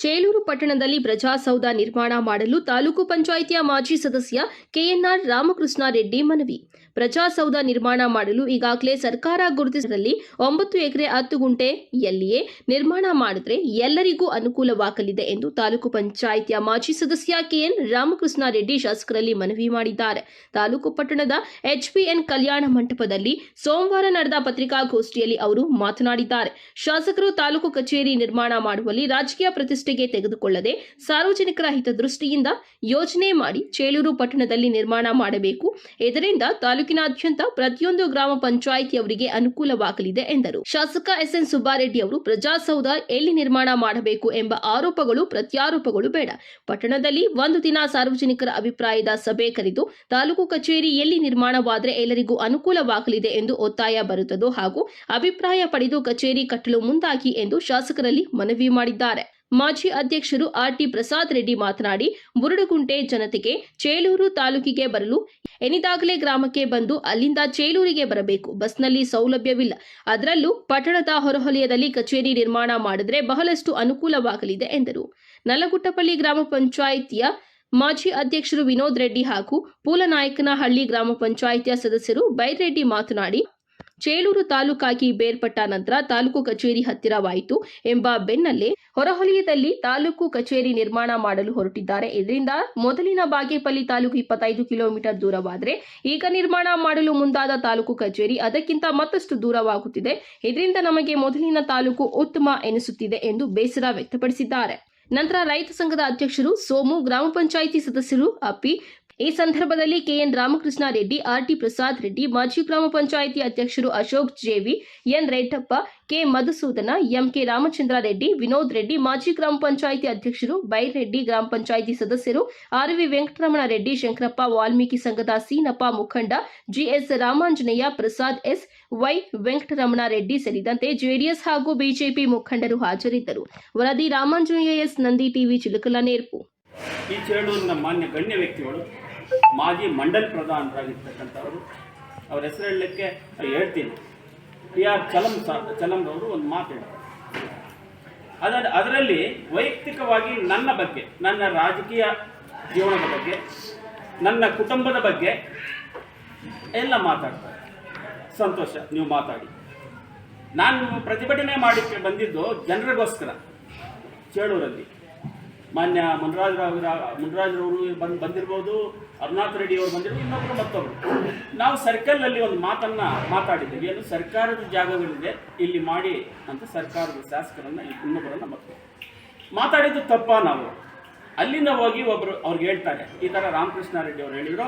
ಚೇಳೂರು ಪಟ್ಟಣದಲ್ಲಿ ಪ್ರಜಾಸೌಧ ನಿರ್ಮಾಣ ಮಾಡಲು ತಾಲೂಕು ಪಂಚಾಯಿತಿಯ ಮಾಜಿ ಸದಸ್ಯ ಕೆಎನ್ಆರ್ ರಾಮಕೃಷ್ಣ ರೆಡ್ಡಿ ಮನವಿ. ಪ್ರಜಾಸೌಧ ನಿರ್ಮಾಣ ಮಾಡಲು ಈಗಾಗಲೇ ಸರ್ಕಾರ ಗುರುತಿಸಿದಲ್ಲಿ ಒಂಬತ್ತು ಎಕರೆ ಹತ್ತು ಗುಂಟೆಯಲ್ಲಿಯೇ ನಿರ್ಮಾಣ ಮಾಡಿದ್ರೆ ಎಲ್ಲರಿಗೂ ಅನುಕೂಲವಾಗಲಿದೆ ಎಂದು ತಾಲೂಕು ಪಂಚಾಯಿತಿಯ ಮಾಜಿ ಸದಸ್ಯ ಕೆಎನ್ ರಾಮಕೃಷ್ಣ ರೆಡ್ಡಿ ಶಾಸಕರಲ್ಲಿ ಮನವಿ ಮಾಡಿದ್ದಾರೆ. ತಾಲೂಕು ಪಟ್ಟಣದ ಎಚ್ಪಿಎನ್ ಕಲ್ಯಾಣ ಮಂಟಪದಲ್ಲಿ ಸೋಮವಾರ ನಡೆದ ಪತ್ರಿಕಾಗೋಷ್ಠಿಯಲ್ಲಿ ಅವರು ಮಾತನಾಡಿದ್ದಾರೆ. ಶಾಸಕರು ತಾಲೂಕು ಕಚೇರಿ ನಿರ್ಮಾಣ ಮಾಡುವಲ್ಲಿ ರಾಜಕೀಯ ಪ್ರತಿಷ್ಠೆಗೆ ತೆಗೆದುಕೊಳ್ಳದೆ ಸಾರ್ವಜನಿಕರ ಹಿತದೃಷ್ಟಿಯಿಂದ ಯೋಜನೆ ಮಾಡಿ ಚೇಳೂರು ಪಟ್ಟಣದಲ್ಲಿ ನಿರ್ಮಾಣ ಮಾಡಬೇಕು. ಇದರಿಂದ ತಾಲೂಕಿನಾದ್ಯಂತ ಪ್ರತಿಯೊಂದು ಗ್ರಾಮ ಪಂಚಾಯಿತಿಯವರಿಗೆ ಅನುಕೂಲವಾಗಲಿದೆ ಎಂದರು. ಶಾಸಕ ಎಸ್ಎನ್ ಸುಬ್ಬಾರೆಡ್ಡಿ ಅವರು ಪ್ರಜಾಸೌಧ ಎಲ್ಲಿ ನಿರ್ಮಾಣ ಮಾಡಬೇಕು ಎಂಬ ಆರೋಪಗಳು ಪ್ರತ್ಯಾರೋಪಗಳು ಬೇಡ. ಪಟ್ಟಣದಲ್ಲಿ ಒಂದು ದಿನ ಸಾರ್ವಜನಿಕರ ಅಭಿಪ್ರಾಯದ ಸಭೆ ಕರೆದು ತಾಲೂಕು ಕಚೇರಿ ಎಲ್ಲಿ ನಿರ್ಮಾಣವಾದರೆ ಎಲ್ಲರಿಗೂ ಅನುಕೂಲವಾಗಲಿದೆ ಎಂದು ಒತ್ತಾಯ ಬರುತ್ತದೋ ಹಾಗೂ ಅಭಿಪ್ರಾಯ ಪಡೆದು ಕಚೇರಿ ಕಟ್ಟಲು ಮುಂದಾಗಿ ಎಂದು ಶಾಸಕರಲ್ಲಿ ಮನವಿ ಮಾಡಿದ್ದಾರೆ. ಮಾಜಿ ಅಧ್ಯಕ್ಷರು ಆರ್ಟಿ ಪ್ರಸಾದ್ ರೆಡ್ಡಿ ಮಾತನಾಡಿ ಬುರುಡುಕುಂಟೆ ಜನತೆಗೆ ಚೇಲೂರು ತಾಲೂಕಿಗೆ ಬರಲು ಎನಿದಾಗಲೇ ಗ್ರಾಮಕ್ಕೆ ಬಂದು ಅಲ್ಲಿಂದ ಚೇಲೂರಿಗೆ ಬರಬೇಕು. ಬಸ್ನಲ್ಲಿ ಸೌಲಭ್ಯವಿಲ್ಲ. ಅದರಲ್ಲೂ ಪಟ್ಟಣದ ಹೊರವಲಯದಲ್ಲಿ ಕಚೇರಿ ನಿರ್ಮಾಣ ಮಾಡಿದರೆ ಬಹಳಷ್ಟು ಅನುಕೂಲವಾಗಲಿದೆ ಎಂದರು. ನಲಗುಟ್ಟಪಳ್ಳಿ ಗ್ರಾಮ ಪಂಚಾಯಿತಿಯ ಮಾಜಿ ಅಧ್ಯಕ್ಷರು ವಿನೋದ್ ರೆಡ್ಡಿ ಹಾಗೂ ಪೂಲನಾಯಕನಹಳ್ಳಿ ಗ್ರಾಮ ಪಂಚಾಯಿತಿಯ ಸದಸ್ಯರು ಬೈರೆಡ್ಡಿ ಮಾತನಾಡಿ ಚೇಳೂರು ತಾಲೂಕಾಗಿ ಬೇರ್ಪಟ್ಟ ನಂತರ ತಾಲೂಕು ಕಚೇರಿ ಹತ್ತಿರವಾಯಿತು ಎಂಬ ಬೆನ್ನಲ್ಲೇ ಹೊರಹೊಲಿಯದಲ್ಲಿ ತಾಲೂಕು ಕಚೇರಿ ನಿರ್ಮಾಣ ಮಾಡಲು ಹೊರಟಿದ್ದಾರೆ. ಇದರಿಂದ ಮೊದಲಿನ ಬಾಗೇಪಲ್ಲಿ ತಾಲೂಕು ಇಪ್ಪತ್ತೈದು ಕಿಲೋಮೀಟರ್ ದೂರವಾದರೆ ಈಗ ನಿರ್ಮಾಣ ಮಾಡಲು ಮುಂದಾದ ತಾಲೂಕು ಕಚೇರಿ ಅದಕ್ಕಿಂತ ಮತ್ತಷ್ಟು ದೂರವಾಗುತ್ತಿದೆ. ಇದರಿಂದ ನಮಗೆ ಮೊದಲಿನ ತಾಲೂಕು ಉತ್ತಮ ಎನಿಸುತ್ತಿದೆ ಎಂದು ಬೇಸರ ವ್ಯಕ್ತಪಡಿಸಿದ್ದಾರೆ. ನಂತರ ರೈತ ಸಂಘದ ಅಧ್ಯಕ್ಷರು, ಸೋಮು, ಗ್ರಾಮ ಪಂಚಾಯಿತಿ ಸದಸ್ಯರು ಅಪ್ಪಿ ಈ ಸಂದರ್ಭದಲ್ಲಿ ಕೆಎನ್ ರಾಮಕೃಷ್ಣ ರೆಡ್ಡಿ ಆರ್ಟಿ ಪ್ರಸಾದ್ ರೆಡ್ಡಿ, ಮಾಜಿ ಗ್ರಾಮ ಪಂಚಾಯಿತಿ ಅಧ್ಯಕ್ಷರು Ashok JV, N Raitappa K Madhusudana MK Ramachandra Reddy, Vinod Reddy, ಮಾಜಿ ಗ್ರಾಮ ಪಂಚಾಯಿತಿ ಅಧ್ಯಕ್ಷರು ಬೈರೆಡ್ಡಿ ಗ್ರಾಮ ಪಂಚಾಯಿತಿ ಸದಸ್ಯರು ಆರ್ವಿ ವೆಂಕಟರಮಣ ರೆಡ್ಡಿ, ಶಂಕರಪ್ಪ ವಾಲ್ಮೀಕಿ ಸಂಘದ ಸೀನಪ್ಪ ಮುಖಂಡ, GS Ramanjaneya Prasad S Y Venkataramana Reddy ಸೇರಿದಂತೆ ಜೆಡಿಎಸ್ ಹಾಗೂ ಬಿಜೆಪಿ ಮುಖಂಡರು ಹಾಜರಿದ್ದರು. ವರದಿ ರಾಮಾಂಜನೇಯ ಎಸ್ ನಂದಿ ಟಿವಿ ಚಿಲುಕಲ, ನೇರ್ಪು. ಈ ಮಾನ್ಯ ಗಣ್ಯ ವ್ಯಕ್ತಿಗಳು ಮಾಜಿ ಮಂಡಲ್ ಪ್ರಧಾನರಾಗಿರ್ತಕ್ಕಂಥವ್ರು. ಅವ್ರ ಹೆಸರು ಹೇಳಲಿಕ್ಕೆ ಹೇಳ್ತೀನಿ. ಪಿ ಆರ್ ಚಲಂ ಸಾ ಚಲಂರವರು ಒಂದು ಮಾತು ಹೇಳ್ತಾರೆ. ಅದರ, ಅದರಲ್ಲಿ ವೈಯಕ್ತಿಕವಾಗಿ ನನ್ನ ಬಗ್ಗೆ, ನನ್ನ ರಾಜಕೀಯ ಜೀವನದ ಬಗ್ಗೆ, ನನ್ನ ಕುಟುಂಬದ ಬಗ್ಗೆ ಎಲ್ಲ ಮಾತಾಡ್ತಾರೆ. ಸಂತೋಷ, ನೀವು ಮಾತಾಡಿ. ನಾನು ಪ್ರತಿಭಟನೆ ಮಾಡಿಕ್ಕೆ ಬಂದಿದ್ದು ಜನರಿಗೋಸ್ಕರ, ಚೇಳೂರಲ್ಲಿ. ಮಾನ್ಯ ಮುನರಾಜರಾವ್ ಮುನರಾಜರವರು ಬಂದು ಬಂದಿರ್ಬೋದು ಅರುಣಾಥ್ ರೆಡ್ಡಿ ಅವರು ಬಂದಿರ್ಬೋದು ಇನ್ನೊಬ್ಬರು ಮತ್ತೊಬ್ಬರು ನಾವು ಸರ್ಕಲ್ನಲ್ಲಿ ಒಂದು ಮಾತನ್ನ ಮಾತಾಡಿದ್ದೀವಿ. ಏನು ಸರ್ಕಾರದ ಜಾಗಗಳಿದೆ, ಇಲ್ಲಿ ಮಾಡಿ ಅಂತ ಸರ್ಕಾರದ ಶಾಸಕರನ್ನು ಇನ್ನೊಬ್ಬರನ್ನ ಮತ್ತೆ ಮಾತಾಡಿದ್ದು ತಪ್ಪ ನಾವು. ಅಲ್ಲಿಂದ ಹೋಗಿ ಒಬ್ಬರು ಅವ್ರಿಗೆ ಹೇಳ್ತಾರೆ, ಈ ಥರ ರಾಮಕೃಷ್ಣ ರೆಡ್ಡಿ ಅವರು ಹೇಳಿದರು,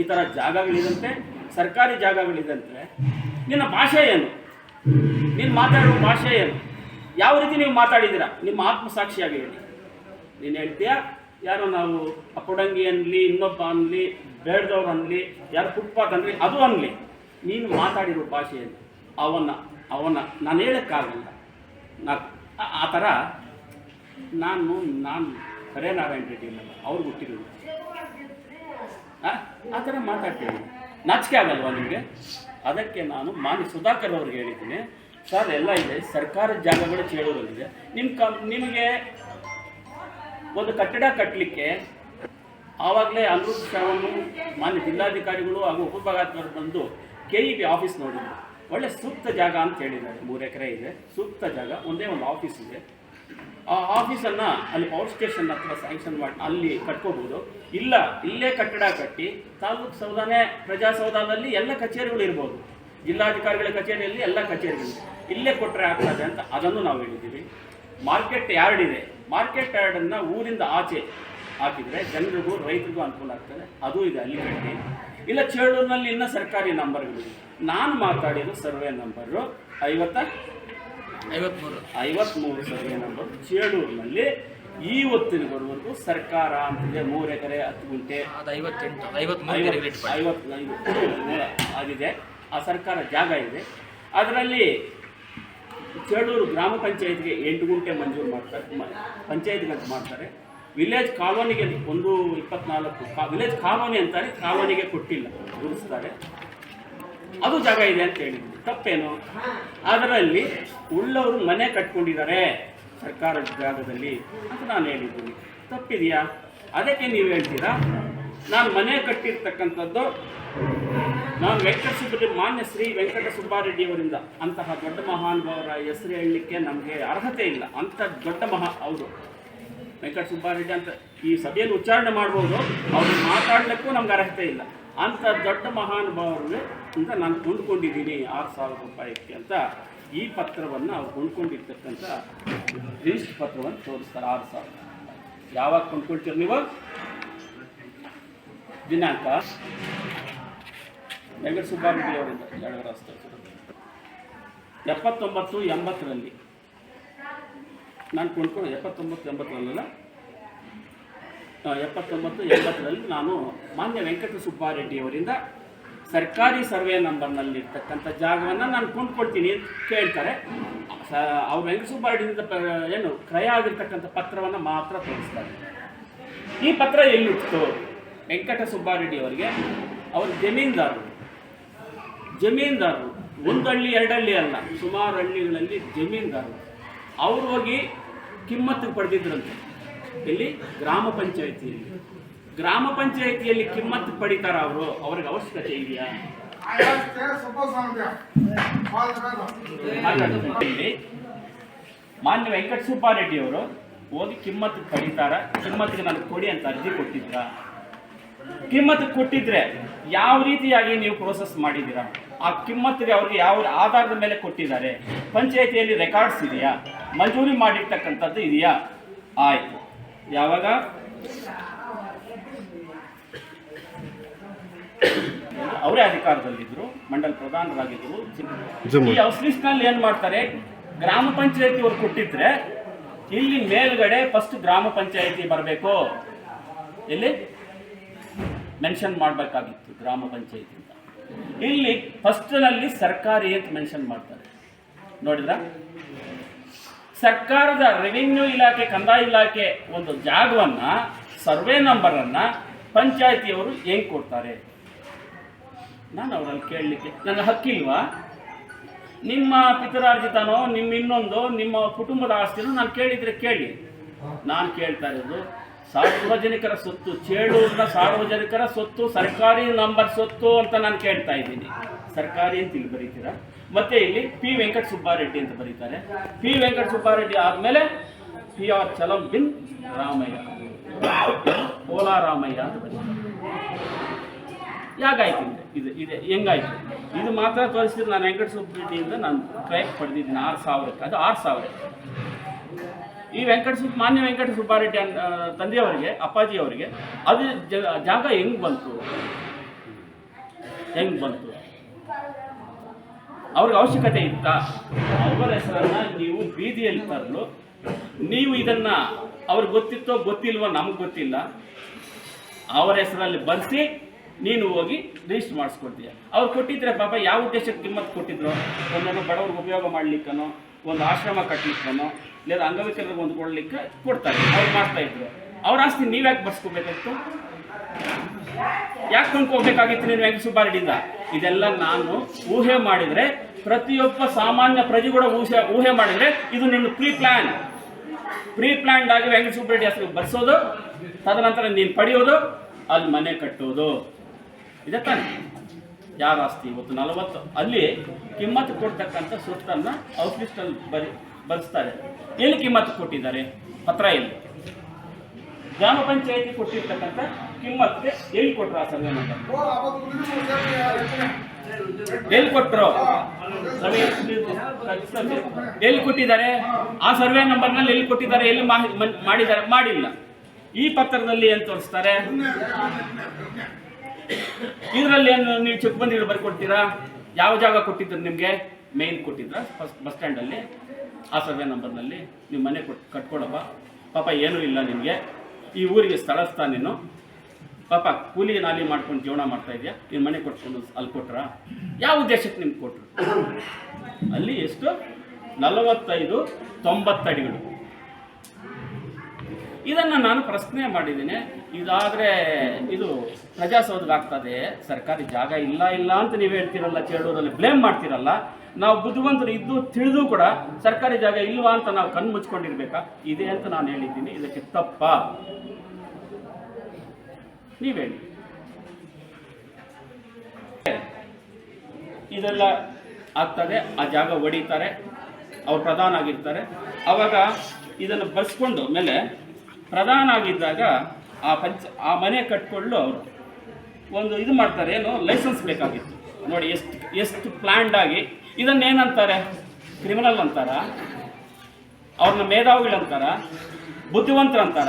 ಈ ಥರ ಜಾಗಗಳಿದಂತೆ, ಸರ್ಕಾರಿ ಜಾಗಗಳಿದಂತೆ, ನಿನ್ನ ಭಾಷೆ ಏನು? ನೀನು ಮಾತಾಡುವ ಭಾಷೆ ಏನು? ಯಾವ ರೀತಿ ನೀವು ಮಾತಾಡಿದ್ದೀರಾ? ನಿಮ್ಮ ಆತ್ಮಸಾಕ್ಷಿಯಾಗಿ ಹೇಳಿ. ನೀನು ಹೇಳ್ತೀಯಾ? ಯಾರೋ ನಾವು ಅಪ್ಪಡಂಗಿ ಅನ್ನಲಿ ಇನ್ನೊಬ್ಬ ಅನ್ಲಿ, ಬೇಡದವ್ರು ಅನ್ಲಿ, ಯಾರು ಫುಟ್ಪಾತ್ ಅನ್ಲಿ, ಅದು ಅನ್ನಲಿ ನೀನು ಮಾತಾಡಿರೋ ಭಾಷೆಯಲ್ಲಿ ಅವನ ಅವನ, ನಾನು ಹೇಳೋಕ್ಕಾಗಲ್ಲ. ನಾ, ಆ- ಥರ ನಾನು ನಾನು ಹರೇನಾರಾಯಣ ರೆಡ್ಡಿ ಅಲ್ಲ ಅವ್ರು ಗೊತ್ತಿರೋದು ಆ ಥರ ಮಾತಾಡ್ತೀನಿ. ನಾಚಿಕೆ ಆಗಲ್ವಾ ನಿಮಗೆ? ಅದಕ್ಕೆ ನಾನು ಮಾನಿ ಸುಧಾಕರ್ ಅವ್ರಿಗೆ ಹೇಳಿದ್ದೀನಿ. ಸರ್, ಎಲ್ಲ ಇದೆ. ಸರ್ಕಾರದ ಜಾಗಗಳು ಚೇಳೂರಲ್ಲಿದೆ ನಿಮ್ಮ ಕ ನಿಮಗೆ ಒಂದು ಕಟ್ಟಡ ಕಟ್ಟಲಿಕ್ಕೆ ಆವಾಗಲೇ ಅನಿರುದ್ಧ ಶಾವನ್ನು ಮಾನ್ಯ ಜಿಲ್ಲಾಧಿಕಾರಿಗಳು ಹಾಗೂ ಉಪವಿಭಾಗಾಧಿಕಾರಿ ಬಂದು ಕೆ ಇ ಬಿ ಆಫೀಸ್ ನೋಡಿದ್ರು. ಒಳ್ಳೆ ಸೂಕ್ತ ಜಾಗ ಅಂತ ಹೇಳಿದ್ದಾರೆ. ಮೂರು ಎಕರೆ ಇದೆ. ಸೂಕ್ತ ಜಾಗ. ಒಂದೇ ಒಂದು ಆಫೀಸ್ ಇದೆ. ಆ ಆಫೀಸನ್ನು ಅಲ್ಲಿ ಪವರ್ ಸ್ಟೇಷನ್ ಹತ್ರ ಸ್ಯಾಂಕ್ಷನ್ ಮಾಡಿ ಅಲ್ಲಿ ಕಟ್ಕೋಬೋದು. ಇಲ್ಲ, ಇಲ್ಲೇ ಕಟ್ಟಡ ಕಟ್ಟಿ ತಾಲೂಕು ಸೌಧಾನೆ ಪ್ರಜಾಸೌಧದಲ್ಲಿ ಎಲ್ಲ ಕಚೇರಿಗಳು ಇರ್ಬೋದು. ಜಿಲ್ಲಾಧಿಕಾರಿಗಳ ಕಚೇರಿಯಲ್ಲಿ ಎಲ್ಲ ಕಚೇರಿಗಳು ಇಲ್ಲೇ ಕೊಟ್ಟರೆ ಆಗ್ತದೆ ಅಂತ ಅದನ್ನು ನಾವು ಹೇಳಿದ್ದೀವಿ. ಮಾರ್ಕೆಟ್ ಯಾರ್ಡ್ ಇದೆ ಮಾರ್ಕೆಟ್ ಯಾರ್ಡನ್ನು ಊರಿಂದ ಆಚೆ ಹಾಕಿದರೆ ಜನರಿಗೂ ರೈತರಿಗೂ ಅನುಕೂಲ ಆಗ್ತದೆ. ಅದು ಇದೆ ಅಲ್ಲಿ ಕಟ್ಟಿ ಇಲ್ಲ ಚೇಳೂರಿನಲ್ಲಿ ಇನ್ನೂ ಸರ್ಕಾರಿ ನಂಬರ್ಗಳಿದೆ ನಾನು ಮಾತಾಡಿದ್ದು ಸರ್ವೆ ನಂಬರು ಐವತ್ತ ಐವತ್ಮೂರು. ಐವತ್ಮೂರು ಸರ್ವೆ ನಂಬರ್ ಚೇಳೂರಿನಲ್ಲಿ ಈ ಹೊತ್ತಿನವರೆಗೂ ಸರ್ಕಾರ ಅಂತಿದೆ. ಮೂರು ಎಕರೆ ಹತ್ತು ಗುಂಟೆ. ಐವತ್ತೆಂಟು ಐವತ್ತೈದು. ಆಗಿದೆ. ಆ ಸರ್ಕಾರ ಜಾಗ ಇದೆ. ಅದರಲ್ಲಿ ಚೇಳೂರು ಗ್ರಾಮ ಪಂಚಾಯತ್ಗೆ ಎಂಟು ಗುಂಟೆ ಮಂಜೂರು ಮಾಡ್ತಾರೆ ಪಂಚಾಯತ್ಗೆ ಅಂತ ಮಾಡ್ತಾರೆ. ವಿಲೇಜ್ ಕಾಲೋನಿಗೆ ಒಂದು ಇಪ್ಪತ್ನಾಲ್ಕು ಕಾ, ವಿಲೇಜ್ ಕಾಲೋನಿ ಅಂತಾರೆ, ಕಾಲೋನಿಗೆ ಕೊಟ್ಟಿಲ್ಲ ಗುರುಸ್ತಾರೆ ಅದು ಜಾಗ ಇದೆ ಅಂತ ಹೇಳಿದ್ವಿ ತಪ್ಪೇನು? ಅದರಲ್ಲಿ ಉಳ್ಳವರು ಮನೆ ಕಟ್ಕೊಂಡಿದ್ದಾರೆ ಸರ್ಕಾರದ ಜಾಗದಲ್ಲಿ ಅಂತ ನಾನು ಹೇಳಿದ್ದೀನಿ. ತಪ್ಪಿದೆಯಾ? ಅದಕ್ಕೆ ನೀವು ಹೇಳ್ತೀರಾ? ನಾನು ಮನೆ ಕಟ್ಟಿರ್ತಕ್ಕಂಥದ್ದು ನಾನು ವೆಂಕಟ ಸುಬ್ಬ ಮಾನ್ಯ ಶ್ರೀ ವೆಂಕಟ ಸುಬ್ಬಾರೆಡ್ಡಿಯವರಿಂದ ಅಂತಹ ದೊಡ್ಡ ಮಹಾನುಭಾವರ ಹೆಸರು ಹೇಳಲಿಕ್ಕೆ ನಮಗೆ ಅರ್ಹತೆ ಇಲ್ಲ. ಅಂಥ ದೊಡ್ಡ ಮಹಾ ಅವರು ವೆಂಕಟ ಸುಬ್ಬಾರೆಡ್ಡಿ ಅಂತ ಈ ಸಭೆಯಲ್ಲಿ ಉಚ್ಚಾರಣೆ ಮಾಡ್ಬೋದು. ಅವ್ರು ಮಾತಾಡಲಿಕ್ಕೂ ನಮ್ಗೆ ಅರ್ಹತೆ ಇಲ್ಲ. ಅಂಥ ದೊಡ್ಡ ಮಹಾನುಭಾವರು ಅಂತ ನಾನು ಕೊಂಡ್ಕೊಂಡಿದ್ದೀನಿ ಆರು ಸಾವಿರ ರೂಪಾಯಿಗೆ ಅಂತ ಈ ಪತ್ರವನ್ನು ಅವ್ರು ಕೊಂಡ್ಕೊಂಡಿರ್ತಕ್ಕಂಥ ರಿಜಿಸ್ಟರ್ ಪತ್ರವನ್ನು ತೋರಿಸ್ತಾರೆ ಆರು ಸಾವಿರ ಯಾವಾಗ ಕೊಂಡ್ಕೊಳ್ತೀರಿ ನೀವು? ದಿನಾಂಕ? ವೆಂಕಟ ಸುಬ್ಬಾರೆಡ್ಡಿ ಅವರಿಂದ ರಸ್ತೆ ಎಪ್ಪತ್ತೊಂಬತ್ತು, ಎಂಬತ್ತರಲ್ಲಿ. ನಾನು ಕೊಂಡ್ಕೊಂಡು ಎಪ್ಪತ್ತೊಂಬತ್ತು ಎಂಬತ್ತರಲ್ಲ ಎಪ್ಪತ್ತೊಂಬತ್ತು, ಎಂಬತ್ತರಲ್ಲಿ ನಾನು ಮಾನ್ಯ ವೆಂಕಟ ಸುಬ್ಬಾರೆಡ್ಡಿ ಅವರಿಂದ ಸರ್ಕಾರಿ ಸರ್ವೆ ನಂಬರ್ನಲ್ಲಿರ್ತಕ್ಕಂಥ ಜಾಗವನ್ನು ನಾನು ಕೊಂಡ್ಕೊಳ್ತೀನಿ ಅಂತ ಕೇಳ್ತಾರೆ. ಅವ್ರು ವೆಂಕಟ ಸುಬ್ಬಾರೆಡ್ಡಿಯಿಂದ ಏನು, ಕ್ರಯ ಆಗಿರ್ತಕ್ಕಂಥ ಪತ್ರವನ್ನು ಮಾತ್ರ ತೋರಿಸ್ತಾರೆ. ಈ ಪತ್ರ ಎಲ್ಲಿತ್ತು? ವೆಂಕಟ ಸುಬ್ಬಾರೆಡ್ಡಿ ಅವರಿಗೆ ಅವರು ಜಮೀನ್ದಾರರು. ಜಮೀನ್ದಾರರು. ಒಂದು ಹಳ್ಳಿ ಎರಡು ಹಳ್ಳಿ ಅಲ್ಲ. ಸುಮಾರು ಹಳ್ಳಿಗಳಲ್ಲಿ ಜಮೀನ್ದಾರರು. ಅವ್ರು ಹೋಗಿ ಕಿಮ್ಮತ್ತು ಪಡೆದಿದ್ರಂತೆ. ಇಲ್ಲಿ ಗ್ರಾಮ ಪಂಚಾಯಿತಿಯಲ್ಲಿ. ಗ್ರಾಮ ಪಂಚಾಯಿತಿಯಲ್ಲಿ ಕಿಮ್ಮತ್ತು ಪಡಿತಾರ ಅವರು. ಅವ್ರಿಗೆ ಅವಶ್ಯಕತೆ ಇದೆಯಾ? ಮಾನ್ಯ ವೆಂಕಟ ಸುಬ್ಬಾರೆಡ್ಡಿ ಅವರು ಹೋಗಿ ಕಿಮ್ಮತ್ತು ಪಡಿತಾರ. ಕಿಮ್ಮತ್ತಿಗೆ ನನಗೆ ಕೊಡಿ ಅಂತ ಅರ್ಜಿ ಕೊಟ್ಟಿದ್ರ? ಕಿಮ್ಮತ್ತು ಕೊಟ್ಟಿದ್ರೆ ಯಾವ ರೀತಿಯಾಗಿ ನೀವು ಪ್ರೋಸೆಸ್ ಮಾಡಿದ್ದೀರಾ? ಆ ಕಿಮ್ಮತ್ತಿಗೆ ಅವ್ರಿಗೆ ಯಾವ ಆಧಾರದ ಮೇಲೆ ಕೊಟ್ಟಿದ್ದಾರೆ? ಪಂಚಾಯಿತಿಯಲ್ಲಿ ರೆಕಾರ್ಡ್ಸ್ ಇದೆಯಾ? ಮಂಜೂರಿ ಮಾಡಿರ್ತಕ್ಕಂಥದ್ದು ಇದೆಯಾ? ಆಯ್ತು. ಯಾವಾಗ? ಅವರೇ ಅಧಿಕಾರದಲ್ಲಿದ್ದರು ಮಂಡಲ ಪ್ರಧಾನರಾಗಿದ್ದರು. ಈ ಹೌಸ್ ಲಿಸ್ಟ್ನಲ್ಲಿ ಏನು ಮಾಡ್ತಾರೆ? ಗ್ರಾಮ ಪಂಚಾಯತಿ ಅವ್ರು ಕೊಟ್ಟಿದ್ರೆ ಇಲ್ಲಿ ಮೇಲ್ಗಡೆ ಫಸ್ಟ್ ಗ್ರಾಮ ಪಂಚಾಯತಿ ಬರಬೇಕು. ಎಲ್ಲಿ? ಮೆನ್ಷನ್ ಮಾಡಬೇಕಾಗಿತ್ತು ಗ್ರಾಮ ಪಂಚಾಯತಿ ಅಂತ ಇಲ್ಲಿ ಫಸ್ಟ್ನಲ್ಲಿ ಸರ್ಕಾರಿ ಅಂತ ಮೆನ್ಷನ್ ಮಾಡ್ತಾರೆ. ನೋಡಿದ್ರ? ಸರ್ಕಾರದ ರೆವಿನ್ಯೂ ಇಲಾಖೆ, ಕಂದಾಯ ಇಲಾಖೆ ಒಂದು ಜಾಗವನ್ನ ಸರ್ವೆ ನಂಬರನ್ನು ಪಂಚಾಯತಿಯವರು ಹೆಂಗ್ ಕೊಡ್ತಾರೆ? ನಾನು ಅವರಲ್ಲಿ ಕೇಳಲಿಕ್ಕೆ, ನನ್ನ ಹಕ್ಕಿಲ್ವಾ? ನಿಮ್ಮ ಪಿತರಾರ್ಜಿತನೋ, ನಿಮ್ಮ ಇನ್ನೊಂದು, ನಿಮ್ಮ ಕುಟುಂಬದ ಆಸ್ತಿನೋ ನಾನು ಕೇಳಿದರೆ ಕೇಳಿ. ನಾನು ಕೇಳ್ತಾ ಇರೋದು ಸಾರ್ವಜನಿಕರ ಸೊತ್ತು, ಚೇಳೂರಿನ ಸಾರ್ವಜನಿಕರ ಸೊತ್ತು, ಸರ್ಕಾರಿ ನಂಬರ್ ಸೊತ್ತು ಅಂತ ನಾನು ಕೇಳ್ತಾ ಇದ್ದೀನಿ. ಸರ್ಕಾರಿ ಅಂತ ಇಲ್ಲಿ ಬರೀತೀರಾ? ಮತ್ತೆ ಇಲ್ಲಿ ಪಿ ವೆಂಕಟ ಸುಬ್ಬಾರೆಡ್ಡಿ ಅಂತ ಬರೀತಾರೆ. ಪಿ ವೆಂಕಟ ಸುಬ್ಬಾರೆಡ್ಡಿ ಆದಮೇಲೆ ಪಿ ಆರ್ ಚಲಂ ಬಿನ್ ರಾಮಯ್ಯ. ಓಲಾರಾಮಯ್ಯ ಅಂತ ಬರೀತಾರೆ. ಯಾಕಾಯ್ತು ಇದು? ಇದೆ ಹೆಂಗಾಯ್ತು? ಇದು ಮಾತ್ರ ತೋರಿಸಿದ್ರೆ ನಾನು ವೆಂಕಟ ಸುಬ್ಬರೆಡ್ಡಿಯಿಂದ ನಾನು ಟ್ರೈಕ್ ಪಡೆದಿದ್ದೀನಿ. ಆರು ಸಾವಿರಕ್ಕೆ. ಅದು ಆರು ಸಾವಿರ. ಈ ವೆಂಕಟ ಸುಬ್ ಮಾನ್ಯ ವೆಂಕಟ ಸುಬ್ಬಾರೆಡ್ಡಿ ತಂದೆಯವರಿಗೆ, ಅಪ್ಪಾಜಿ ಅವರಿಗೆ, ಅದು ಜಾಗ ಹೆಂಗ್ ಬಂತು? ಹೆಂಗ್ ಬಂತು? ಅವ್ರಿಗೆ ಅವಶ್ಯಕತೆ ಇತ್ತ? ಅವರ ಹೆಸರನ್ನ ನೀವು ಬೀದಿಯಲ್ಲಿ ತರಲು, ನೀವು ಇದನ್ನ ಅವ್ರಿಗೆ ಗೊತ್ತಿತ್ತೋ ಗೊತ್ತಿಲ್ವೋ ನಮಗೆ ಗೊತ್ತಿಲ್ಲ. ಅವರ ಹೆಸರಲ್ಲಿ ಬರೆಸಿ ನೀನು ಹೋಗಿ ರಿಜಿಸ್ಟರ್ ಮಾಡಿಸ್ಕೊಡ್ತೀಯ. ಅವ್ರು ಕೊಟ್ಟಿದ್ರೆ ಪಾಪ ಯಾವ ಉದ್ದೇಶಕ್ಕೆ ಕಿಮ್ಮತ್ತು ಕೊಟ್ಟಿದ್ರು? ಒಂದನ್ನು ಬಡವ್ರಿಗೆ ಉಪಯೋಗ ಮಾಡ್ಲಿಕ್ಕನೋ, ಒಂದು ಆಶ್ರಮ ಕಟ್ಟಲಿಕ್ಕನೋ లేదా ಅಂಗವಿಕಲರಿಗೆ ಒಂದು ಕೊಡ್ಲಿಕ್ಕೆ ಕೊಡ್ತಾರೆ. ಅವ್ರು ಮಾಡ್ತಾ ಇದ್ರು. ಅವ್ರ ಆಸ್ತಿ ನೀವ್ಯಾಕೆ ಬರ್ಸ್ಕೋಬೇಕಾಗಿತ್ತು? ಯಾಕೆ ಕೊಂಡ್ಕೋಬೇಕಾಗಿತ್ತು ನೀನು ಯಾಕೆ ಸುಬ್ಬಾರೆಡ್ಡಿಯಿಂದ ಇದೆಲ್ಲ ನಾನು ಊಹೆ ಮಾಡಿದರೆ, ಪ್ರತಿಯೊಬ್ಬ ಸಾಮಾನ್ಯ ಪ್ರಜೆ ಕೂಡ ಊಹೆ ಊಹೆ ಮಾಡಿದರೆ ಇದು ನಿನ್ನ ಪ್ರೀ ಪ್ಲ್ಯಾನ್ ಪ್ರೀ ಪ್ಲ್ಯಾನ್ಡ್ ಆಗಿ ವೆಂಕಟ ಸುಬ್ಬರೆಡ್ಡಿ ಹೆಸರು ಬರ್ಸೋದು, ತದನಂತರ ನೀನು ಪಡೆಯೋದು ಅಲ್ಲಿ ಮನೆ ಕಟ್ಟೋದು. ಇದೆ ತಾನೆ? ಯಾರ ಆಸ್ತಿ? ಇವತ್ತು ನಲವತ್ತು. ಅಲ್ಲಿ ಕಿಮ್ಮತ್ತು ಕೊಡ್ತಕ್ಕಂಥ ಸುತ್ತನ್ನು ಔಟ್ ಲಿಸ್ಟಲ್ಲಿ ಬರಿ ಬರೆಸ್ತಾರೆ. ಎಲ್ಲಿ ಕಿಮ್ಮತ್ತು ಕೊಟ್ಟಿದ್ದಾರೆ? ಪತ್ರ ಎಲ್ಲಿ ಗ್ರಾಮ ಪಂಚಾಯತಿ ಕೊಟ್ಟಿರ್ತಕ್ಕಂಥ ಕಿಮ್ಮತ್ ಎಲ್ಲಿ ಕೊಟ್ಟರು ಆ ಸರ್ವೆ ನಂಬರ್ ಎಲ್ಲಿ ಕೊಟ್ಟರು ಎಲ್ಲಿ ಕೊಟ್ಟಿದ್ದಾರೆ? ಆ ಸರ್ವೆ ನಂಬರ್ನಲ್ಲಿ ಎಲ್ಲಿ ಕೊಟ್ಟಿದ್ದಾರೆ? ಎಲ್ಲಿ ಮಾಡಿದ್ದಾರೆ? ಮಾಡಿಲ್ಲ. ಈ ಪತ್ರದಲ್ಲಿ ಏನು ತೋರಿಸ್ತಾರೆ? ಇದರಲ್ಲಿ ಏನು ನೀವು ಚೆಕ್ ಬಂದಿಗಳು ಬರ್ಕೊಡ್ತೀರಾ ಯಾವ ಜಾಗ ಕೊಟ್ಟಿದ್ರು ನಿಮಗೆ? ಮೇನ್ ಕೊಟ್ಟಿದ್ರ? ಬಸ್ ಸ್ಟ್ಯಾಂಡಲ್ಲಿ ಆ ಸರ್ವೆ ನಂಬರ್ನಲ್ಲಿ ನೀವು ಮನೆ ಕೊಟ್, ಕಟ್ಕೊಳಪ್ಪ. ಪಾಪ ಏನೂ ಇಲ್ಲ ನಿಮಗೆ. ಈ ಊರಿಗೆ ಸ್ಥಳಸ್ತಾ ನೀನು. ಪಾಪ ಕೂಲಿ ನಾಲಿ ಮಾಡ್ಕೊಂಡು ಜೀವನ ಮಾಡ್ತಾ ಇದೆಯಾ? ನೀನು ಮನೆ ಕೊಟ್ಕೊಂಡು ಅಲ್ಲಿ ಕೊಟ್ರ? ಯಾವ ಉದ್ದೇಶಕ್ಕೆ ನಿಮ್ಗೆ ಕೊಟ್ರು? ಅಲ್ಲಿ ಎಷ್ಟು? ನಲವತ್ತೈದು ತೊಂಬತ್ತಡಿಗಳು ಇದನ್ನು ನಾನು ಪ್ರಶ್ನೆ ಮಾಡಿದ್ದೀನಿ. ಇದಾದರೆ ಇದು ಪ್ರಜಾಸೌಧಗಾಗ್ತದೆ ಸರ್ಕಾರಿ ಜಾಗ ಇಲ್ಲ ಇಲ್ಲ ಅಂತ ನೀವು ಹೇಳ್ತೀರಲ್ಲ, ಚೇಳೂರಲ್ಲಿ ಬ್ಲೇಮ್ ಮಾಡ್ತೀರಲ್ಲ. ನಾವು ಬುದ್ಧಿವಂತರು ಇದ್ದು ತಿಳಿದು ಕೂಡ ಸರ್ಕಾರಿ ಜಾಗ ಇಲ್ವಾ ಅಂತ ನಾವು ಕಣ್ಣು ಮುಚ್ಕೊಂಡಿರ್ಬೇಕಾ? ಇದೆ ಅಂತ ನಾನು ಹೇಳಿದ್ದೀನಿ. ಇದಕ್ಕೆ ತಪ್ಪ. ನೀವೇಳಿ. ಇದೆಲ್ಲ ಆಗ್ತದೆ. ಆ ಜಾಗ ಒಡೀತಾರೆ. ಅವ್ರು ಪ್ರಧಾನ ಆಗಿರ್ತಾರೆ. ಅವಾಗ ಇದನ್ನು ಬಸ್ಕೊಂಡು ಮೇಲೆ ಪ್ರಧಾನ ಆಗಿದ್ದಾಗ ಆ ಪಂಚ, ಆ ಮನೆ ಕಟ್ಕೊಂಡು ಅವರು ಒಂದು ಇದು ಮಾಡ್ತಾರೆ. ಏನು? ಲೈಸೆನ್ಸ್ ಬೇಕಾಗಿತ್ತು. ನೋಡಿ, ಎಷ್ಟು ಎಷ್ಟು ಪ್ಲ್ಯಾಂಡ್ ಆಗಿ ಇದನ್ನೇನಂತಾರೆ? ಕ್ರಿಮಿನಲ್ ಅಂತಾರ? ಅವ್ರನ್ನ ಮೇಧಾವಿಗಳಂತಾರ? ಬುದ್ಧಿವಂತರಂತಾರ?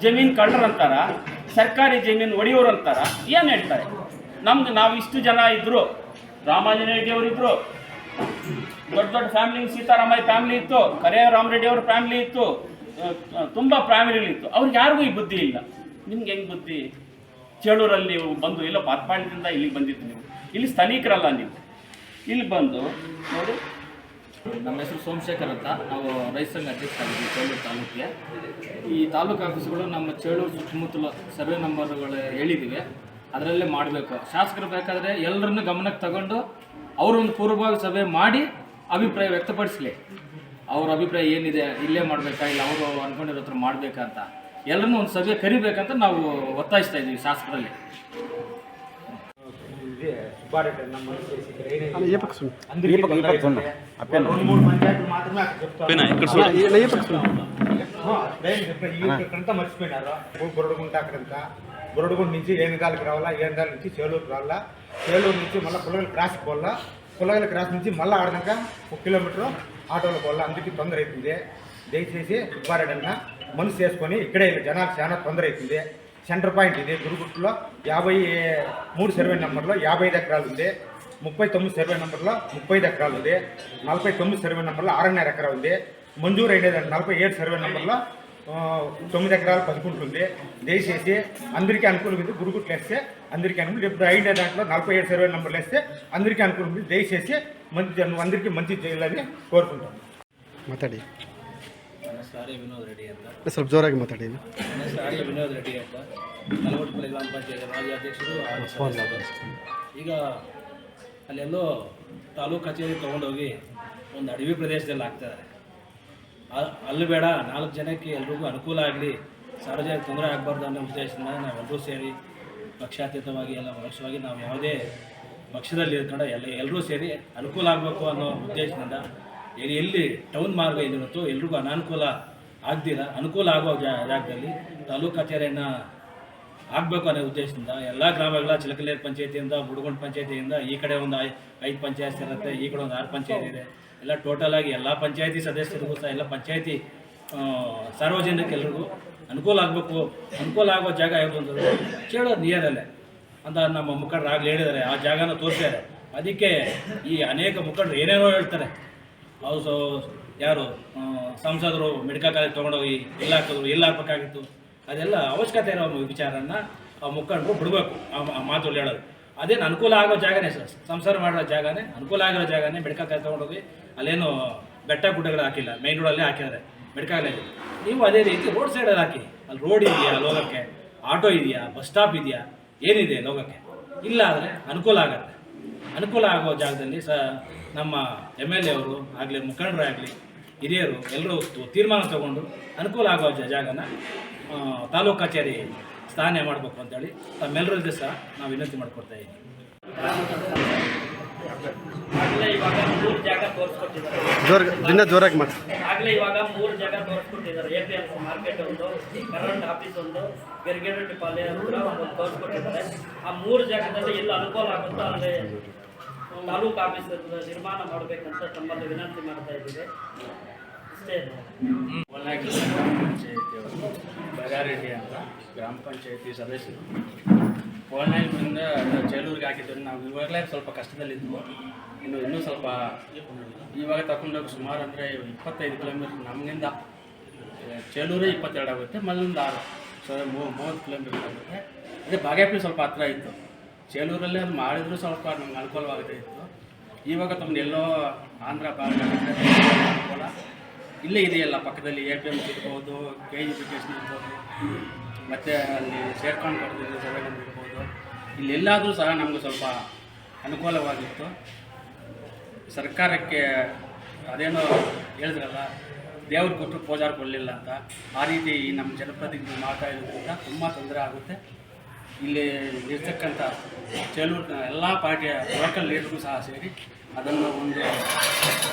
ಜಮೀನು ಕಳ್ಳರಂತಾರ? ಸರ್ಕಾರಿ ಜಮೀನು ಒಡೆಯೋರು ಅಂತಾರ ಏನು ಹೇಳ್ತಾರೆ? ನಮ್ದು ನಾವು ಇಷ್ಟು ಜನ ಇದ್ರು. ರಾಮಾಜನ ರೆಡ್ಡಿ ದೊಡ್ಡ ದೊಡ್ಡ ಫ್ಯಾಮಿಲಿ ಸೀತಾರಾಮಯ್ಯ ಫ್ಯಾಮಿಲಿ ಇತ್ತು. ಕರೆಯ ರಾಮರೆಡ್ಡಿ ಅವ್ರ ಫ್ಯಾಮಿಲಿ ಇತ್ತು. ತುಂಬ ಫ್ಯಾಮಿಲಿಗಳಿತ್ತು ಅವ್ರಿಗೆ ಯಾರಿಗೂ ಈ ಬುದ್ಧಿ ಇಲ್ಲ. ನಿಮ್ಗೆ ಹೆಂಗೆ ಬುದ್ಧಿ? ಚೇಳೂರಲ್ಲಿ ನೀವು ಬಂದು, ಇಲ್ಲ ಪಾತ್ಪಾಳ್ಯದಿಂದ ಇಲ್ಲಿಗೆ ಬಂದಿದ್ದು ನೀವು. ಇಲ್ಲಿ ಸ್ಥಳೀಕರಲ್ಲ ನೀವು. ಇಲ್ಲಿ ಬಂದು ನೋಡಿ. ನಮ್ಮ ಹೆಸರು ಸೋಮಶೇಖರ್ ಅಂತ. ನಾವು ರೈತ ಸಂಘ ಅಧ್ಯಕ್ಷರಾಗಿದ್ದೀವಿ ಚೇಳೂರು ತಾಲೂಕಿಗೆ. ಈ ತಾಲೂಕು ಆಫೀಸ್ಗಳು ನಮ್ಮ ಚೇಳೂರು ಸುತ್ತಮುತ್ತಲು ಸರ್ವೆ ನಂಬರ್ಗಳು ಹೇಳಿದ್ದೀವಿ ಅದರಲ್ಲೇ ಮಾಡಬೇಕು. ಶಾಸಕರು ಬೇಕಾದರೆ ಎಲ್ಲರನ್ನು ಗಮನಕ್ಕೆ ತಗೊಂಡು ಅವರೊಂದು ಪೂರ್ವಭಾವಿ ಸಭೆ ಮಾಡಿ ಅಭಿಪ್ರಾಯ ವ್ಯಕ್ತಪಡಿಸಲಿ. ಅವ್ರ ಅಭಿಪ್ರಾಯ ಏನಿದೆ, ಇಲ್ಲೇ ಮಾಡಬೇಕಾ, ಇಲ್ಲ ಅವರು ಅಂದ್ಕೊಂಡಿರೋ ಹತ್ರ ಮಾಡಬೇಕಾ ಅಂತ. ಎಲ್ಲರನ್ನೂ ಒಂದು ಸಭೆ ಕರಿಬೇಕಂತ ನಾವು ಒತ್ತಾಯಿಸ್ತಾ ಇದ್ದೀವಿ ಶಾಸಕರಲ್ಲಿ. ఇక్కడంత మర్చిపోయినారు? బొరడుగుంట అక్కడంతా. బొరడుగుంట నుంచి ఏనుగాలకి రావాలా? ఏనుగాల నుంచి చేలూరు రావాలా? చేలూరు నుంచి మళ్ళీ పుల్లగల క్రాస్కి పోవాలా? పుల్లగల క్రాస్ నుంచి మళ్ళీ ఆడదాక ఒక కిలోమీటర్ ఆటోలో పోవాలా? అందుకే తొందర అవుతుంది దయచేసి సుబ్బారెడ్డి మనసు చేసుకొని ఇక్కడే జనాలు చాలా తొందర అవుతుంది సెంటర్ పాయింట్ ఇది గురుగుట్టులో యాభై మూడు సర్వే నెంబర్లో యాభై ఐదు ఎకరాలు ఉంది. ముప్పై తొమ్మిది సర్వే నెంబర్లో ముప్పై ఐదు ఎకరాలు ఉంది. నలభై తొమ్మిది సర్వే నెంబర్లో ఆరున్నర ఎకరా ఉంది. మంజూరు అయినది నలభై ఏడు సర్వే నెంబర్లో తొమ్మిది ఎకరాలు పదుకుంటుంది దయచేసి అందరికీ అనుకూలం ఇది. గురుగుట్లు వేస్తే అందరికీ అనుకూలం. ఇప్పుడు అయిన దాంట్లో నలభై ఏడు సర్వే నెంబర్లు వేస్తే అందరికీ అనుకూలం. దయచేసి మంచి అందరికీ మంచి చేయాలని కోరుకుంటాం మాట్లాడి ಹೆಸರು ವಿನೋದ್ ರೆಡ್ಡಿ ಅಂತ. ಸ್ವಲ್ಪ ಜೋರಾಗಿ ಮಾತಾಡಿ. ನನ್ನ ಹೆಸರು ಆರ್ಯ ವಿನೋದ್ ರೆಡ್ಡಿ ಅಂತ. ಕಲವಟಪಲ್ಲಿ ಗ್ರಾಮ ಪಂಚಾಯತ್ ಮಾಜಿ ಅಧ್ಯಕ್ಷರು ಹಾಗೂ ಸದಸ್ಯರು. ಈಗ ಅಲ್ಲೆಲ್ಲೋ ತಾಲೂಕು ಕಚೇರಿ ತಗೊಂಡೋಗಿ ಒಂದು ಅಡವಿ ಪ್ರದೇಶದಲ್ಲಿ ಹಾಕ್ತಾರೆ. ಆ- ಅಲ್ಲಿ ಬೇಡ ನಾಲ್ಕು ಜನಕ್ಕೆ ಎಲ್ರಿಗೂ ಅನುಕೂಲ ಆಗಲಿ. ಸಾರ್ವಜನಿಕ ತೊಂದರೆ ಆಗಬಾರ್ದು ಅನ್ನೋ ಉದ್ದೇಶದಿಂದ ನಾವೆಲ್ಲರೂ ಸೇರಿ ಪಕ್ಷಾತೀತವಾಗಿ ಎಲ್ಲ ಪಕ್ಷವಾಗಿ ನಾವು ಯಾವುದೇ ಪಕ್ಷದಲ್ಲಿ ಇರ್ಕೊಂಡು ಎಲ್ಲ ಎಲ್ಲರೂ ಸೇರಿ ಅನುಕೂಲ ಆಗಬೇಕು ಅನ್ನೋ ಉದ್ದೇಶದಿಂದ ಎಲ್ಲಿ- ಎಲ್ಲಿ ಟೌನ್ ಮಾರ್ಗ ಏನಿರುತ್ತೋ ಎಲ್ರಿಗೂ ಅನಾನುಕೂಲ ಆಗ್ದಿಲ್ಲ. ಅನುಕೂಲ ಆಗೋ ಜಾಗದಲ್ಲಿ ತಾಲೂಕು ಕಚೇರಿಯನ್ನು ಆಗಬೇಕು ಅನ್ನೋ ಉದ್ದೇಶದಿಂದ ಎಲ್ಲ ಗ್ರಾಮಗಳ ಚಿಲಕಲೇರ್ ಪಂಚಾಯತಿಯಿಂದ, ಬುಡಗುಂಡ್ ಪಂಚಾಯತಿಯಿಂದ, ಈ ಕಡೆ ಒಂದು ಐದು ಪಂಚಾಯತ್ ಇರುತ್ತೆ ಈ ಕಡೆ ಒಂದು ಆರು ಪಂಚಾಯತ್ ಇದೆ. ಎಲ್ಲ ಟೋಟಲ್ ಆಗಿ ಎಲ್ಲ ಪಂಚಾಯತಿ ಸದಸ್ಯರಿಗೂ ಸಹ, ಎಲ್ಲ ಪಂಚಾಯತಿ ಸಾರ್ವಜನಿಕರಿಗೂ ಅನುಕೂಲ ಆಗಬೇಕು. ಅನುಕೂಲ ಆಗೋ ಜಾಗ ಯಾವುದು ಅಂತಂದ್ರೆ ನಿಯರ್ ನಿಯರಲ್ಲೇ. ಅಂತ ನಮ್ಮ ಮುಖಂಡರು ಆಗಲೇ ಹೇಳಿದ್ದಾರೆ, ಆ ಜಾಗನ ತೋರಿಸಿದ್ದಾರೆ ಅದಕ್ಕೆ ಈ ಅನೇಕ ಮುಖಂಡರು ಏನೇನೋ ಹೇಳ್ತಾರೆ. ಅವ್ರು ಯಾರು? ಸಂಸದರು ಮೆಡಿಕಲ್ ಕಾಲೇಜ್ ತೊಗೊಂಡೋಗಿ ಎಲ್ಲ ಹಾಕಿದ್ರು, ಎಲ್ಲ ಹಾಕಬೇಕಾಗಿತ್ತು. ಅದೆಲ್ಲ ಅವಶ್ಯಕತೆ ಇರೋ ವಿಚಾರನ ಮುಖಂಡರು ಬಿಡಬೇಕು. ಆ ಮಾತುಗಳು ಹೇಳೋದು. ಅದೇನು ಅನುಕೂಲ ಆಗೋ ಜಾಗನೇ ಸರ್. ಸಂಸಾರ ಮಾಡೋ ಜಾಗನೇ, ಅನುಕೂಲ ಆಗಿರೋ ಜಾಗನೇ ಮೆಡಿಕಲ್ ಕಾಲೇಜ್ ತೊಗೊಂಡೋಗಿ ಅಲ್ಲೇನು ಬೆಟ್ಟ ಗುಡ್ಡಗಳು ಹಾಕಿಲ್ಲ. ಮೈನ್ ರೋಡಲ್ಲೇ ಹಾಕಿದ್ದಾರೆ ಮೆಡಿಕಲ್ ಕಾಲೇಜ್ ನೀವು ಅದೇ ರೀತಿ ರೋಡ್ ಸೈಡಲ್ಲಿ ಹಾಕಿ. ಅಲ್ಲಿ ರೋಡ್ ಇದೆಯಾ ಲೋಕಕ್ಕೆ? ಆಟೋ ಇದೆಯಾ? ಬಸ್ ಸ್ಟಾಪ್ ಇದೆಯಾ? ಏನಿದೆ ಲೋಕಕ್ಕೆ? ಇಲ್ಲ ಆದರೆ ಅನುಕೂಲ ಆಗತ್ತೆ. ಅನುಕೂಲ ಆಗೋ ಜಾಗದಲ್ಲಿ ಸ ನಮ್ಮ ಎಂ ಎಲ್ ಎ ಅವರು ಆಗಲಿ ಮುಖಂಡರು ಆಗಲಿ ಹಿರಿಯರು ಎಲ್ಲರೂ ತೀರ್ಮಾನ ತಗೊಂಡು ಅನುಕೂಲ ಆಗೋ ಜ- ಜಾಗನ ತಾಲೂಕು ಕಚೇರಿ ಸ್ಥಾನ ಮಾಡಬೇಕು ಅಂತೇಳಿ ತಮ್ಮೆಲ್ಲರ ಸಹ ನಾವು ವಿನಂತಿ ಮಾಡಿಕೊಡ್ತಾ ಇದ್ದೀವಿ. ಆಗಲೇ ಇವಾಗ ಮೂರು ಜಾಗ ತೋರಿಸ್ಕೊಟ್ಟಿದ್ದಾರೆ. ಜೋರ್ ದಿನ ಜೋರಾಗಿ ಮಾಡಿ. ಆಗಲೇ ಇವಾಗ ಮೂರು ಜಾಗ ತೋರಿಸ್ಕೊಟ್ಟಿದ್ದಾರೆ. ಎ ಪಿ ಎಲ್ ಮಾರ್ಕೆಟ್ ಒಂದು ಕರೆಂಟ್ ಆಫೀಸ್ ಒಂದು ಗಿರಿಗಿರಟ್ಟಿ ಪಾಲೆ ಒಂದು ತೋರಿಸ್ಕೊಟ್ಟಿದ್ದಾರೆ. ಆ ಮೂರು ಜಾಗದಲ್ಲಿ ಎಲ್ಲ ಅನುಕೂಲ ಆಗುತ್ತೋ ಅಲ್ಲಿ? ತಾಲೂಕು ಆಫೀಸ್ ನಿರ್ಮಾಣ ಮಾಡಬೇಕಂತ ತಮ್ಮಲ್ಲಿ ವಿನಂತಿ ಮಾಡ್ತಾ ಇದ್ದೀವಿ. ಇಷ್ಟೇ. ಪಂಚಾಯತಿ ಬಗಾರೆಡ್ಡಿ ಅಂತ ಗ್ರಾಮ ಪಂಚಾಯತಿ ಸದಸ್ಯರು. ಫೋನ್ಲೈನ್ನಿಂದ ಚೇಲೂರಿಗೆ ಹಾಕಿದ್ರು. ನಾವು ಇವಾಗಲೇ ಸ್ವಲ್ಪ ಕಷ್ಟದಲ್ಲಿದ್ವು. ಇನ್ನು ಇನ್ನೂ ಸ್ವಲ್ಪ ಇವಾಗ ತಗೊಂಡೋಗಿ ಸುಮಾರು ಅಂದರೆ ಇಪ್ಪತ್ತೈದು ಕಿಲೋಮೀಟ್ರ್ ನಮ್ಮಿಂದ ಚೇಲೂರೇ ಇಪ್ಪತ್ತೆರಡು ಆಗುತ್ತೆ ಮೊದಲಿಂದ ಆರು. ಸೊ ಮೂವತ್ತು ಕಿಲೋಮೀಟ್ರ್ ಆಗುತ್ತೆ. ಅದೇ ಬಾಗೇಪಲ್ಲಿ ಸ್ವಲ್ಪ ಹತ್ರ ಇತ್ತು. ಚೇಲೂರಲ್ಲೇ ಅದು ಮಾಡಿದ್ರು ಸ್ವಲ್ಪ ನಮ್ಗೆ ಅನುಕೂಲವಾಗದೇ ಇತ್ತು. ಇವಾಗ ತಮ್ಮ ಎಲ್ಲೋ ಆಂಧ್ರ ಅನುಕೂಲ. ಇಲ್ಲೇ ಇದೆಯಲ್ಲ, ಪಕ್ಕದಲ್ಲಿ ಎ ಪಿ ಎಂ ಇರ್ಬೋದು ಕೆ ಎಜುಕೇಷನ್ ಇರ್ಬೋದು, ಮತ್ತು ಅಲ್ಲಿ ಸೇರ್ಕೊಂಡು ಕೊಡ್ತಿದ್ದು ಸೆವೆನ್ ಇರ್ಬೋದು. ಇಲ್ಲೆಲ್ಲಾದರೂ ಸಹ ನಮಗೆ ಸ್ವಲ್ಪ ಅನುಕೂಲವಾಗಿತ್ತು. ಸರ್ಕಾರಕ್ಕೆ ಅದೇನೋ ಹೇಳಿದ್ರಲ್ಲ, ದೇವ್ರು ಕೊಟ್ಟು ಪೂಜಾರ್ ಕೊಡಲಿಲ್ಲ ಅಂತ. ಆ ರೀತಿ ನಮ್ಮ ಜನಪ್ರತಿನಿಧಿಗಳು ಮಾಡ್ತಾ ಇರೋದ್ರಿಂದ ತುಂಬ ತೊಂದರೆ ಆಗುತ್ತೆ. ಇಲ್ಲಿ ಇರ್ತಕ್ಕಂಥ ಚೇಲೂರಿನ ಎಲ್ಲ ಪಾರ್ಟಿಯ ಲೋಕಲ್ ಲೀಡರ್ಗೂ ಸಹ ಸೇರಿ ಅದನ್ನು ಒಂದು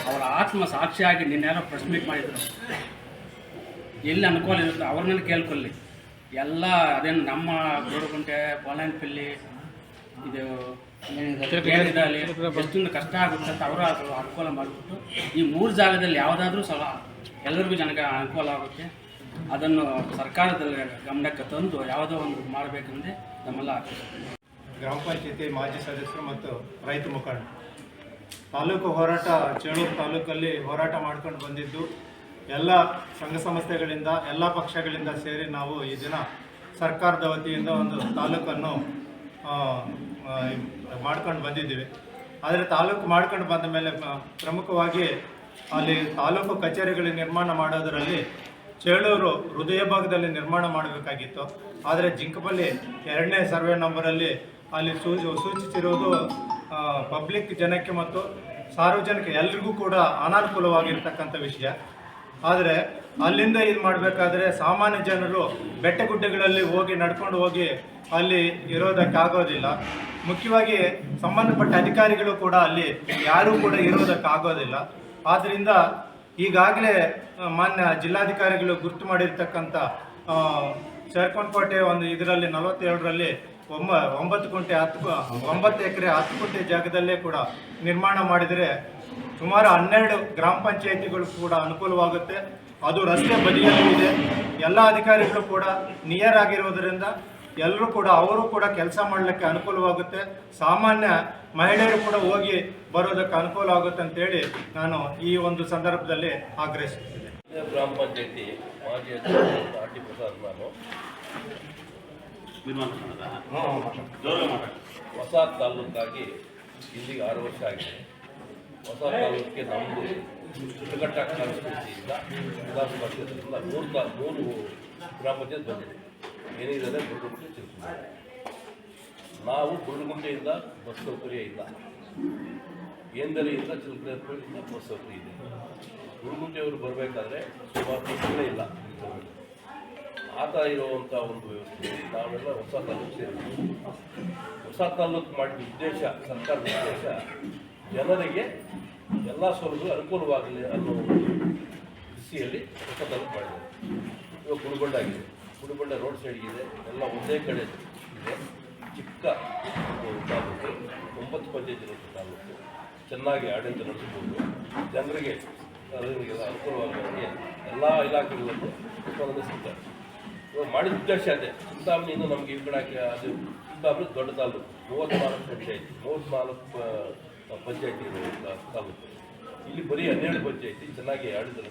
ಅವರ ಆತ್ಮ ಸಾಕ್ಷಿಯಾಗಿ ನಿನ್ನೆಲ್ಲ ಪ್ರೆಸ್ ಮೀಟ್ ಮಾಡಿದರು. ಎಲ್ಲಿ ಅನುಕೂಲ ಇರುತ್ತೆ ಅವ್ರನ್ನ ಕೇಳ್ಕೊಳ್ಳಿ. ಎಲ್ಲ ಅದೇನು ನಮ್ಮ ಗೋಡುಗುಂಟೆ ಪೋಲಾನ್ಪಲ್ಲಿ ಇದು ಕೇಳಿದಲ್ಲಿ ಎಷ್ಟೊಂದು ಕಷ್ಟ ಆಗುತ್ತೆ ಅಂತ ಅವರು ಅದು ಅನುಕೂಲ ಮಾಡಿಬಿಟ್ಟು ಈ ಮೂರು ಜಾಗದಲ್ಲಿ ಯಾವುದಾದ್ರೂ ಸಲ ಎಲ್ಲರಿಗೂ ಜನಕ್ಕೆ ಅನುಕೂಲ ಆಗುತ್ತೆ. ಅದನ್ನು ಸರ್ಕಾರದ ಗಮನಕ್ಕೆ ತಂದು ಯಾವುದೋ ಒಂದು ಮಾಡಬೇಕೆಂದೇ ನಮ್ಮೆಲ್ಲ ಗ್ರಾಮ ಪಂಚಾಯತಿ ಮಾಜಿ ಸದಸ್ಯರು ಮತ್ತು ರೈತ ಮುಖಂಡ. ತಾಲೂಕು ಹೋರಾಟ, ಚೇಳೂರು ತಾಲೂಕಲ್ಲಿ ಹೋರಾಟ ಮಾಡ್ಕೊಂಡು ಬಂದಿದ್ದು, ಎಲ್ಲ ಸಂಘ ಸಂಸ್ಥೆಗಳಿಂದ, ಎಲ್ಲ ಪಕ್ಷಗಳಿಂದ ಸೇರಿ ನಾವು ಈ ದಿನ ಸರ್ಕಾರದ ವತಿಯಿಂದ ಒಂದು ತಾಲೂಕನ್ನು ಮಾಡ್ಕೊಂಡು ಬಂದಿದ್ದೀವಿ. ಆದರೆ ತಾಲೂಕು ಮಾಡ್ಕೊಂಡು ಬಂದ ಮೇಲೆ ಪ್ರಮುಖವಾಗಿ ಅಲ್ಲಿ ತಾಲೂಕು ಕಚೇರಿಗಳ ನಿರ್ಮಾಣ ಮಾಡೋದರಲ್ಲಿ ಚೇಳೂರು ಹೃದಯ ಭಾಗದಲ್ಲಿ ನಿರ್ಮಾಣ ಮಾಡಬೇಕಾಗಿತ್ತು. ಆದರೆ ಜಿಂಕಪಲ್ಲಿ ಎರಡನೇ ಸರ್ವೆ ನಂಬರಲ್ಲಿ ಅಲ್ಲಿ ಸೂಚಿ ಸೂಚಿಸಿರುವುದು ಪಬ್ಲಿಕ್ ಜನಕ್ಕೆ ಮತ್ತು ಸಾರ್ವಜನಿಕ ಎಲ್ರಿಗೂ ಕೂಡ ಅನಾನುಕೂಲವಾಗಿರ್ತಕ್ಕಂಥ ವಿಷಯ. ಆದರೆ ಅಲ್ಲಿಂದ ಇದು ಮಾಡಬೇಕಾದ್ರೆ ಸಾಮಾನ್ಯ ಜನರು ಬೆಟ್ಟ ಗುಡ್ಡಗಳಲ್ಲಿ ಹೋಗಿ ನಡ್ಕೊಂಡು ಹೋಗಿ ಅಲ್ಲಿ ಇರೋದಕ್ಕೆ ಆಗೋದಿಲ್ಲ. ಮುಖ್ಯವಾಗಿ ಸಂಬಂಧಪಟ್ಟ ಅಧಿಕಾರಿಗಳು ಕೂಡ ಅಲ್ಲಿ ಯಾರೂ ಕೂಡ ಇರೋದಕ್ಕೆ ಆಗೋದಿಲ್ಲ. ಆದ್ದರಿಂದ ಈಗಾಗಲೇ ಮಾನ್ಯ ಜಿಲ್ಲಾಧಿಕಾರಿಗಳು ಗುರ್ತು ಮಾಡಿರ್ತಕ್ಕಂಥ ಕೋಟೆ ಒಂದು ಇದರಲ್ಲಿ ನಲವತ್ತೇಳರಲ್ಲಿ ಒಂಬ, ಒಂಬತ್ತು ಕುಂಟೆ ಹತ್ತು ಒಂಬತ್ತು ಎಕರೆ ಹತ್ತು ಕುಂಟೆ ಜಾಗದಲ್ಲೇ ಕೂಡ ನಿರ್ಮಾಣ ಮಾಡಿದರೆ ಸುಮಾರು ಹನ್ನೆರಡು ಗ್ರಾಮ ಪಂಚಾಯಿತಿಗಳು ಕೂಡ ಅನುಕೂಲವಾಗುತ್ತೆ. ಅದು ರಸ್ತೆ ಬದಿಯಲ್ಲೂ ಇದೆ. ಎಲ್ಲ ಅಧಿಕಾರಿಗಳು ಕೂಡ ನಿಯರ್ ಆಗಿರೋದರಿಂದ ಎಲ್ಲರೂ ಕೂಡ, ಅವರು ಕೂಡ ಕೆಲಸ ಮಾಡಲಿಕ್ಕೆ ಅನುಕೂಲವಾಗುತ್ತೆ. ಸಾಮಾನ್ಯ ಮಹಿಳೆಯರು ಕೂಡ ಹೋಗಿ ಬರೋದಕ್ಕೆ ಅನುಕೂಲ ಆಗುತ್ತೆ ಅಂತೇಳಿ ನಾನು ಈ ಒಂದು ಸಂದರ್ಭದಲ್ಲಿ ಆಗ್ರಹಿಸುತ್ತೇನೆ. ಗ್ರಾಮ ಪಂಚಾಯತಿ ಮಾಜಿ ಅಧ್ಯಕ್ಷ ಆರ್ ಟಿ ಪ್ರಸಾದ್ ನಾನು. ಹೊಸ ತಾಲೂಕಾಗಿ ಇಲ್ಲಿಗೆ ಆರು ವರ್ಷ ಆಗಿದೆ. ಹೊಸ ತಾಲೂಕಿಗೆ ನಮ್ಮದು ಚಿತ್ರಘಟ್ಟ ಕಾನ್ಸ್ಟಿಟ್ಯೂನ್ಸಿಯಿಂದ ವಿಧಾನಸಭಾ ಕ್ಷೇತ್ರದಿಂದ ಮೂರು ತಾ ಮೂರು ಗ್ರಾಮ ಪಂಚಾಯತ್ ಬಂದಿದೆ. ಏನಿದೆ ಗುರುಗುಂಟೆ ಚಿತ್ರಕುಂಟೆ ನಾವು ಗುರುಗುಂಟೆಯಿಂದ ಬಸ್ ಸೌಕರ್ಯ ಇಲ್ಲ ಏಂದರಿಯಿಂದ ಚಿಲ್ಕರಿಂದ ಬಸ್ ಸೌಕರ್ಯ ಇದೆ. ಗುರುಗುಂಟೆಯವರು ಬರಬೇಕಾದ್ರೆ ಸುಮಾರು ಬಸ್ಗಳೇ ಇಲ್ಲ. ಆ ಥರ ಇರುವಂಥ ಒಂದು ವ್ಯವಸ್ಥೆ. ನಾವೆಲ್ಲ ಹೊಸ ತಾಲೂಕು ಸೇರಿದ್ವಿ ಹೊಸ ತಾಲೂಕು ಮಾಡಿದ ಉದ್ದೇಶ, ಸರ್ಕಾರದ ಉದ್ದೇಶ, ಜನರಿಗೆ ಎಲ್ಲ ಸೌಲಭ್ಯ ಅನುಕೂಲವಾಗಲಿ ಅನ್ನೋ ದೃಷ್ಟಿಯಲ್ಲಿ ಹೊಸ ತಾಲೂಕು ಮಾಡಿದ್ದಾರೆ. ಇವಾಗ ಗುಡುಗೊಂಡಾಗಿದೆ ರೋಡ್ ಸೈಡ್ ಇದೆ. ಎಲ್ಲ ಒಂದೇ ಕಡೆ ಇದೆ. ಚಿಕ್ಕ ತಾಲೂಕು, ಒಂಬತ್ತು ಪಂಚಾಯತ್ ಇರುವಂಥ ತಾಲೂಕು. ಚೆನ್ನಾಗಿ ಆಡಳಿತ ನಡೆಸಬಹುದು ಜನರಿಗೆ ಅದರಿಗೆಲ್ಲ ಅನುಕೂಲವಾಗುವಂತೆ ಎಲ್ಲ ಇಲಾಖೆಗಳಲ್ಲಿ ಉತ್ಪಾದನೆ ಸಿಗ್ತಾರೆ ಇವಾಗ ಮಾಡಿದ ಉದ್ದೇಶ ಅದೇ. ಚಿಂತಾಮಣಿಯಿಂದ ನಮಗೆ ಈ ಕಡೆ ಅದು ಚಿಂತಾಮಣಿ ದೊಡ್ಡ ತಾಲೂಕು. ಮೂವತ್ತ್ನಾಲ್ಕು ಪಂಚಾಯಿತಿ ಮೂವತ್ತ್ನಾಲ್ಕು ಪಂಚಾಯತಿ ತಾಲೂಕು. ಇಲ್ಲಿ ಬರೀ ಹನ್ನೆರಡು ಪಂಚಾಯಿತಿ ಚೆನ್ನಾಗಿ ಆಡಿದರು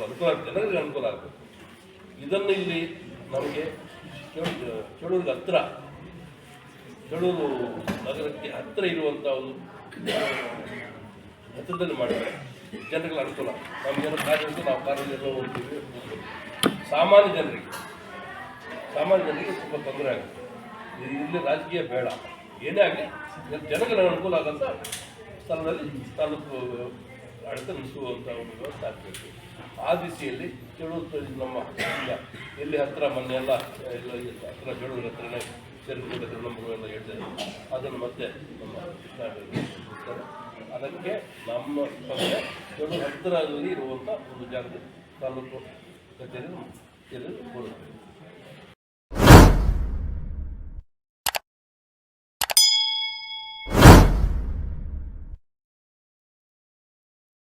ನಡೆಸ್ಬೋದು ಎಲ್ಲರಿಗೂ ಅನುಕೂಲ ಅನುಕೂಲ ಆಗಬೇಕು ಇದನ್ನು ಇಲ್ಲಿ ನಮಗೆ ಚೇಳು- ಚೇಳೂರಿಗೆ ಹತ್ತಿರ ಚೇಳೂರು ನಗರಕ್ಕೆ ಹತ್ತಿರ ಇರುವಂಥ ಒಂದು ಹತ್ತಿರದಲ್ಲಿ ಮಾಡಿದರೆ ಜನರಿಗೆ ಅನುಕೂಲ. ನಮಗೇನು ಕಾರ್ಯ ಇತ್ತು ನಾವು ಕಾರ್ಯದಲ್ಲೋ ಹೋಗ್ತೀವಿ. ಸಾಮಾನ್ಯ ಜನರಿಗೆ ಸಾಮಾನ್ಯ ಜನರಿಗೆ ತುಂಬ ತೊಂದರೆ ಆಗುತ್ತೆ. ಇಲ್ಲಿ ರಾಜಕೀಯ ಬೇಡ. ಏನೇ ಆಗಲಿ ಜನಗಳಿಗೆ ಅನುಕೂಲ ಆಗಂತ ಸ್ಥಳದಲ್ಲಿ ತಾಲೂಕು, ಆಡಳಿತ ನಡೆಸುವಂಥ ಒಂದು ವ್ಯವಸ್ಥೆ ಆಗಬೇಕು. ಆ ದಿಸೆಯಲ್ಲಿ ಚೇಳೂರು ನಮ್ಮ ಎಲ್ಲಿ ಹತ್ತಿರ ಮೊನ್ನೆ ಎಲ್ಲ ಎಲ್ಲ ಹತ್ತಿರ ಹತ್ರನೇ ಹತ್ರ ನಮ್ಮ ಎಲ್ಲ ಹೇಳ್ತಾರೆ ಅದನ್ನು ಮತ್ತೆ ನಮ್ಮ. ಅದಕ್ಕೆ ನಮ್ಮ ಚೇಳೂರು ಹತ್ತಿರದಲ್ಲಿ ಇರುವಂಥ ಒಂದು ಜಾಗದಲ್ಲಿ ತಾಲೂಕು ಕಚೇರಿ ಎಲ್ಲ ಕೊಡುತ್ತೆ